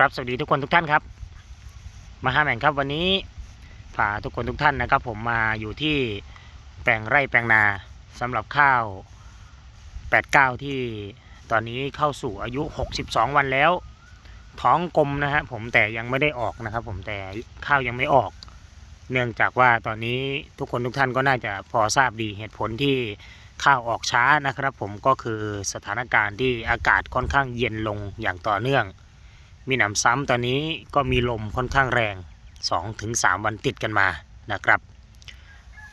ครับสวัสดีทุกคนทุกท่านครับ มาห้าแห่งครับวันนี้พาทุกคนทุกท่านนะครับ ผมมาอยู่ที่แปลงไร่แปลงนาสำหรับข้าว 89 ที่ตอนนี้เข้าสู่อายุ 62 วันแล้ว ท้องกลมนะฮะผมแต่ยังไม่ได้ออกนะครับ ผมแต่ข้าวยังไม่ออก เนื่องจากว่าตอนนี้ทุกคนทุกท่านก็น่าจะพอทราบดีเหตุผลที่ข้าวออกช้านะครับ ผมก็คือสถานการณ์ที่อากาศค่อนข้างเย็นลงอย่างต่อเนื่อง มีหนำซ้ำตอนนี้ก็มีลมค่อนข้างแรง 2-3 วันติดกันมานะครับ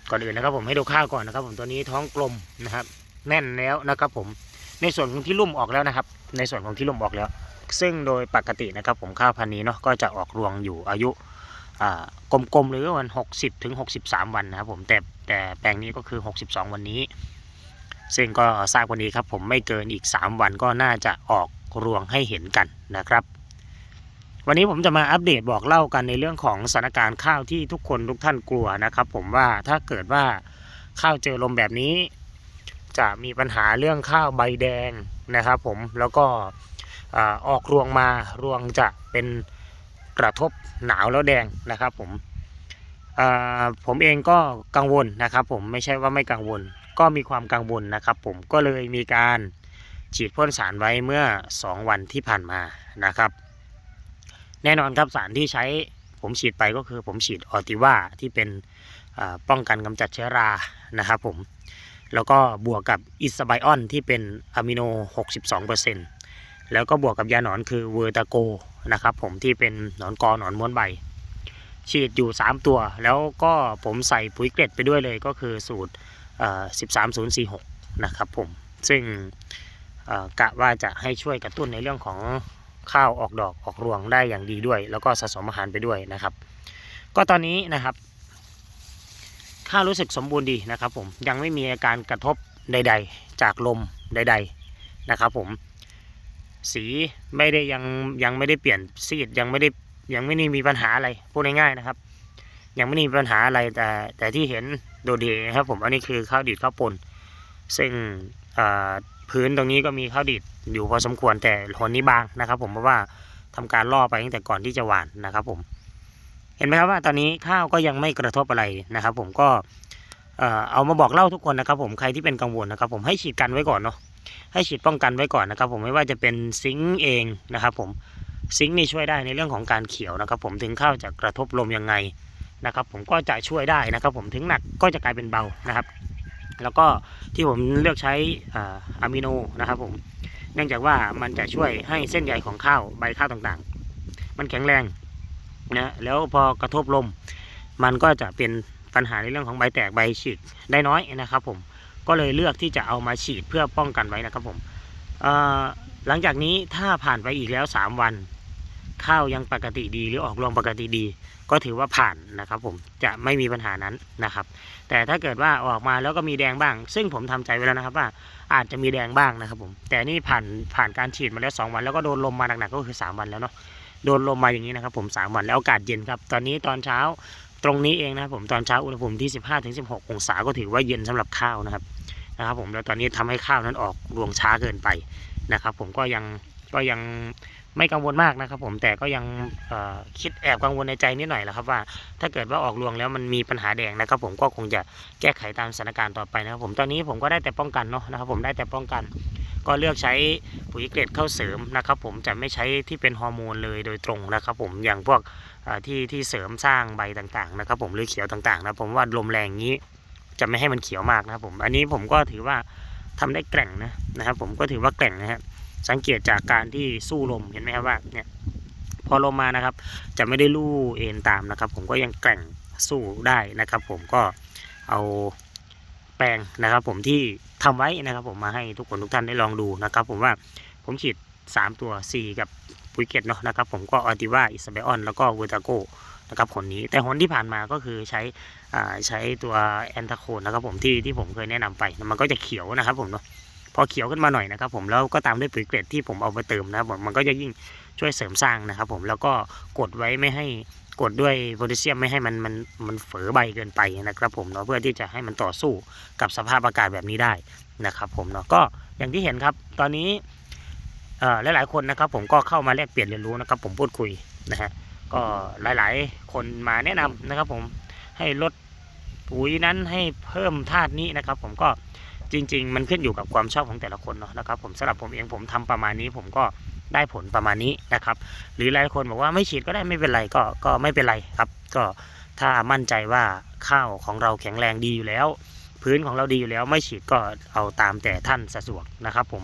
ก่อนอื่นนะครับผมให้ดูข้าวก่อนนะครับ ผมตัวนี้ท้องกลมนะครับ แน่นแล้วนะครับผมในส่วนของที่ลุ่มออกแล้วนะครับ ในส่วนของที่ลุ่มออกแล้ว ซึ่งโดยปกตินะครับ ผมข้าวพันธุ์นี้เนาะก็จะออกรวงอยู่อายุกลมๆหรือวัน 60ถึง63 วันนะครับผมแต่แต่แปลงนี้ก็คือ 62 วันนี้ ซึ่งก็ทราบวันนี้ครับผมไม่เกินอีก 3 วันก็น่าจะออกรวงให้เห็นกันนะครับ วันนี้ผมจะมาอัปเดตบอกเล่ากันในเรื่องของสถานการณ์ข้าวที่ทุกคนทุกท่านกลัวนะครับ ผมว่าถ้าเกิดว่าข้าวเจอลมแบบนี้ จะมีปัญหาเรื่องข้าวใบแดงนะครับ ผมแล้วก็อออกรวงมารวงจะเป็นกระทบหนาวแล้วแดงนะครับผมผมเองก็กังวลนะครับ ผมไม่ใช่ว่าไม่กังวล ก็มีความกังวลนะครับ ผมก็เลยมีการฉีดพ่นสารไว้เมื่อ 2 วันที่ผ่านมานะครับ แน่นอนครับสารที่ใช้ผมฉีดไปก็คือผมฉีดออติว่าที่เป็นป้องกันกำจัดเชื้อรานะครับผมแล้วก็บวกกับอิสไบออนที่เป็นอะมิโน 62%แล้วก็บวกกับยาหนอนคือเวอร์ตาโกนะครับผมที่เป็นหนอนกอหนอนม้วนใบ ฉีดอยู่ 3 ตัว แล้วก็ผมใส่ปุ๋ยเกล็ดไปด้วยเลยก็คือสูตร 13046 นะครับผม ซึ่งกะว่าจะให้ช่วยกระตุ้นในเรื่องของ ข้าวออกดอกออกรวงได้อย่างดีด้วย แล้วก็สะสมอาหารไปด้วยนะครับ ก็ตอนนี้นะครับ ข้าวรู้สึกสมบูรณ์ดีนะครับผมยังไม่มีอาการกระทบใด ๆ จากลมใด ๆนะครับผมสีไม่ได้ยังยังไม่ได้เปลี่ยนซีดยังไม่ได้ยังไม่ได้มีปัญหาอะไรพูดง่ายๆนะครับ ยังไม่ได้มีปัญหาอะไรแต่แต่ที่เห็นโดดเด่นะครับผมอันนี้คือข้าวดีดข้าวปนซึ่งอ่า พื้นตรงนี้ก็มีข้าวดีดอยู่พอสมควรแต่หนนี้บางนะครับ ผมเพราะว่าทำการล่อไปตั้งแต่ก่อนที่จะหวานนะครับ ผม เห็นไหมครับว่าตอนนี้ข้าวก็ยังไม่กระทบอะไรนะครับ ผมก็เอ่อเอามาบอกเล่าทุกคนนะครับ ผมใครที่เป็นกังวลนะครับ ผมให้ฉีดกันไว้ก่อนเนาะให้ฉีดป้องกันไว้ก่อนนะครับ ผมไม่ว่าจะเป็นซิงค์เองนะครับ ผมซิงค์นี่ช่วยได้ในเรื่องของการเขียวนะครับ ผมถึงข้าวจะกระทบลมยังไงนะครับ ผมก็จะช่วยได้นะครับ ผมถึงหนักก็จะกลายเป็นเบานะครับ แล้วก็ที่ผมเลือกใช้อาอะมิโนนะครับผมเนื่องจากว่ามันจะช่วยให้เส้นใยของข้าวใบข้าวต่างๆ มันแข็งแรงนะแล้วพอกระทบลม มันก็จะเป็นปัญหาในเรื่องของใบแตกใบฉีกได้น้อยนะครับผมก็เลยเลือกที่จะเอามาฉีดเพื่อป้องกันไว้นะครับผมหลังจากนี้ถ้าผ่านไปอีกแล้ว 3 วัน ข้าวยังปกติดีหรือออกรวงปกติดี ก็ถือว่าผ่านนะครับ ผมจะไม่มีปัญหานั้นนะครับ แต่ถ้าเกิดว่าออกมาแล้วก็มีแดงบ้าง ซึ่งผมทำใจไว้แล้วนะครับว่าอาจจะมีแดงบ้างนะครับ ผม แต่นี่ผ่านผ่านการฉีดมาแล้ว2วันแล้วก็โดนลมมาหนักๆก็คือ 3 วันแล้วเนาะโดนลมมาอย่างนี้นะครับผม3วันแล้วอากาศเย็นครับ ตอนนี้ตอนเช้าตรงนี้เองนะครับผมตอนเช้าอุณหภูมิที่ 15-16 องศาก็ถือว่าเย็นสำหรับข้าวนะครับนะครับผมแล้วตอนนี้ทำให้ข้าวนั้นออกรวงช้าเกินไปนะครับ ผมก็ยังก็ยัง ไม่กังวลมากนะครับ ผมแต่ก็ยังคิดแอบกังวลในใจนิดหน่อยแหละครับว่า ถ้าเกิดว่าออกรวงแล้วมันมีปัญหาแดงนะครับ ผมก็คงจะแก้ไขตามสถานการณ์ต่อไปนะครับ ผมตอนนี้ผมก็ได้แต่ป้องกันเนาะนะครับ ผมได้แต่ป้องกัน ก็เลือกใช้ปุ๋ยเกล็ดเข้าเสริมนะครับ ผมจะไม่ใช้ที่เป็นฮอร์โมนเลยโดยตรงนะครับ ผมอย่างพวกที่ที่เสริมสร้างใบต่างๆนะครับ ผมหรือเขียวต่างๆนะผมว่าลมแรงนี้จะไม่ให้มันเขียวมากนะครับผมอันนี้ผมก็ถือว่าทำได้แกร่งนะนะครับ ผมก็ถือว่าแกร่งนะฮะ สังเกตจากการที่สู้ลมเห็นไหมครับว่าเนี่ยพอลมมานะครับ จะไม่ได้ลู่เอ็นตามนะครับ ผมก็ยังแกร่งสู้ได้นะครับ ผมก็เอาแปลงนะครับ ผมที่ทำไว้นะครับ ผมมาให้ทุกคนทุกท่านได้ลองดูนะครับ ผมว่าผมฉีด 3 ตัว 4 กับปุ๋ยเกตเนาะนะครับ ผมก็ออติว่าอิสเบออนแล้วก็เวตาโกนะครับผลนี้แต่ผลที่ผ่านมาก็คือใช้อ่าใช้ตัวแอนทาโคนนะครับ ผมที่ที่ผมเคยแนะนำไปมันก็จะเขียวนะครับ ผมเนาะ พอเขียวขึ้นมาหน่อยนะครับผมแล้วก็ตามด้วยปุ๋ยเกล็ดที่ผมเอาไปเติมนะครับผมมันก็จะยิ่งช่วยเสริมสร้างนะครับผมแล้วก็กดไว้ไม่ให้กดด้วยโพแทสเซียมไม่ให้มันมันมันเฝอใบเกินไปนะครับผมเนาะเพื่อที่จะให้มันต่อสู้กับสภาพอากาศแบบนี้ได้นะครับผมเนาะก็อย่างที่เห็นครับ ตอนนี้เอ่อหลายๆคนนะครับผมก็เข้ามาแลกเปลี่ยนเรียนรู้นะครับ ผมพูดคุยนะฮะก็หลายๆ คนมาแนะนำนะครับผมให้ลดปุ๋ยนั้นให้เพิ่มธาตุนี้นะครับ ผมก็ จริง ๆ มันขึ้นอยู่กับความชอบของแต่ละคนเนาะนะครับผมสำหรับผมเองผมทำประมาณนี้ผมก็ได้ผลประมาณนี้นะครับ หรือหลายคนบอกว่าไม่ฉีดก็ได้ไม่เป็นไรก็ก็ไม่เป็นไรครับ ก็ถ้ามั่นใจว่าข้าวของเราแข็งแรงดีอยู่แล้ว พื้นของเราดีอยู่แล้วไม่ฉีดก็เอาตามแต่ท่านสะดวกนะครับ ผม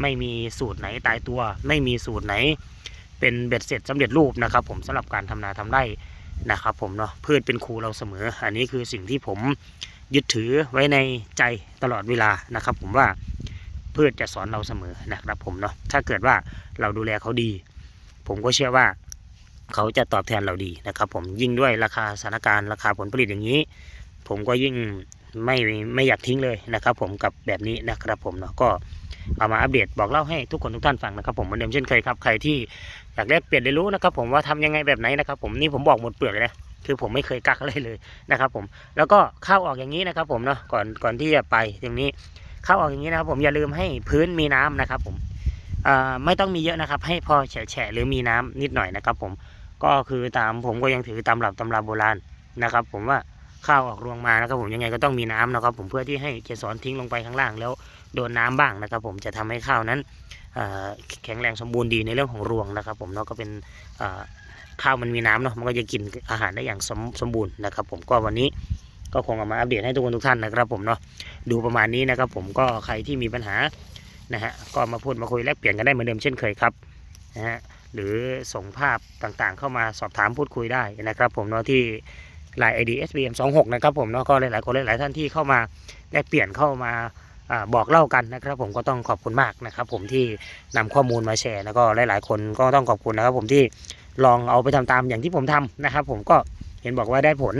ไม่มีสูตรไหนตายตัว ไม่มีสูตรไหน เป็นเบ็ดเสร็จสำเร็จรูปนะครับ ผมสำหรับการทำนาทำไร่นะครับ ผมเนาะพืชเป็นครูเราเสมอ อันนี้คือสิ่งที่ผม ยึดถือไว้ในใจตลอดเวลานะครับ ผมว่าพืชจะสอนเราเสมอนะครับ ผมเนาะถ้าเกิดว่าเราดูแลเขาดี ผมก็เชื่อว่าเขาจะตอบแทนเราดีนะครับ ผมยิ่งด้วยราคาสถานการณ์ราคาผลผลิตอย่างนี้ ผมก็ยิ่งไม่ไม่อยากทิ้งเลยนะครับ ผมกับแบบนี้นะครับ ผมเนาะก็เอามาอัปเดตบอกเล่าให้ทุกคนทุกท่านฟังนะครับ ผมเหมือนเดิมเช่นเคยครับใครที่อยากแลกเปลี่ยนเรียนรู้นะครับ ผมว่าทำยังไงแบบไหนนะครับ ผมนี่ผมบอกหมดเปลือกเลยนะ คือผมไม่เคยกักอะไรเลยนะครับ ผมแล้วก็เข้าออกอย่างนี้นะครับ ผมเนาะก่อนก่อนที่จะไปตรงนี้เข้าออกอย่างนี้นะครับ ผมอย่าลืมให้พื้นมีน้ำนะครับ ผมไม่ต้องมีเยอะนะครับ ให้พอแฉะหรือมีน้ำนิดหน่อยนะครับ ผมก็คือตามผมก็ยังถือตามหลับตำราโบราณนะครับ ผมว่าข้าวออกรวงมานะครับ ผมยังไงก็ต้องมีน้ำนะครับ ผมเพื่อที่ให้เกสรทิ้งลงไปข้างล่างแล้วโดนน้ำบ้างนะครับ ผมจะทำให้ข้าวนั้น แข็งแรงสมบูรณ์ดีในเรื่องของรวงนะครับ ผมเนาะก็เป็นข้าวมันมีน้ำเนาะมันก็จะกินอาหารได้อย่างสมสมบูรณ์นะครับ ผมก็วันนี้ก็คงเอามาอัปเดตให้ทุกคนทุกท่านนะครับ ผมเนาะดูประมาณนี้นะครับ ผมก็ใครที่มีปัญหานะฮะก็มาพูดมาคุยแลกเปลี่ยนกันได้เหมือนเดิมเช่นเคยครับนะฮะหรือส่งภาพต่างๆ เข้ามาสอบถามพูดคุยได้นะครับ ผมเนาะที่ Line ID SBM 26นะครับผมเนาะก็หลายๆคนหลายๆท่านที่เข้ามาแลกเปลี่ยนเข้ามา บอกเล่ากันนะครับ ผมก็ต้องขอบคุณมากนะครับ ผมที่นำข้อมูลมาแชร์แล้วก็หลาย ๆ คนก็ต้องขอบคุณนะครับ ผมที่ลองเอาไปทำตามอย่างที่ผมทำนะครับ ผมก็เห็นบอกว่าได้ผล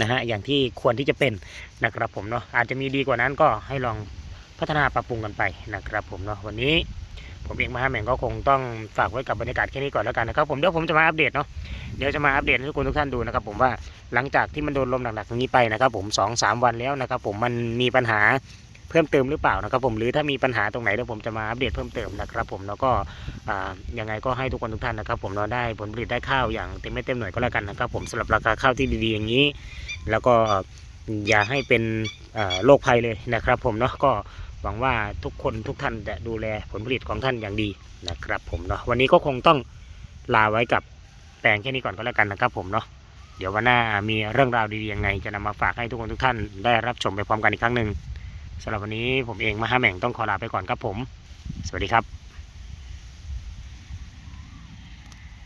นะฮะอย่างที่ควรที่จะเป็นนะครับ ผมเนาะอาจจะมีดีกว่านั้นก็ให้ลองพัฒนาปรับปรุงกันไปนะครับ ผมเนาะวันนี้ผมเองมาห้าแม่งก็คงต้องฝากไว้กับบรรยากาศแค่นี้ก่อนแล้วกันนะครับผมเดี๋ยวผมจะมาอัปเดตเนาะเดี๋ยวจะมาอัปเดตให้ทุกคนทุกท่านดูนะครับ ผมว่าหลังจากที่มันโดนลมหนักๆอย่างนี้ไปนะครับ ผมสองสามวันแล้วนะครับ ผมมันมีปัญหา เพิ่มเติมหรือเปล่านะครับผมหรือถ้ามีปัญหาตรงไหนเดี๋ยวผมจะมาอัปเดตเพิ่มเติมนะครับผมแล้วก็ยังไงก็ให้ทุกคนทุกท่านนะครับ ผมเราได้ผลผลิตได้ข้าวอย่างเต็มไม่เต็มหน่วยก็แล้วกันนะครับ ผมสำหรับราคาข้าวที่ดีๆอย่างนี้ แล้วก็อย่าให้เป็นโรคภัยเลยนะครับ ผมเนาะก็หวังว่าทุกคนทุกท่านจะดูแลผลผลิตของท่านอย่างดีนะครับ ผมเนาะวันนี้ก็คงต้องลาไว้กับแปลงแค่นี้ก่อนก็แล้วกันนะครับ ผมเนาะเดี๋ยววันหน้ามีเรื่องราวดีๆยังไง จะนำมาฝากให้ทุกคนทุกท่านได้รับชมไปพร้อมกันอีกครั้งหนึ่ง สำหรับวันนี้ผมเองมหาแหม่งต้องขอลาไปก่อนครับผม สวัสดีครับ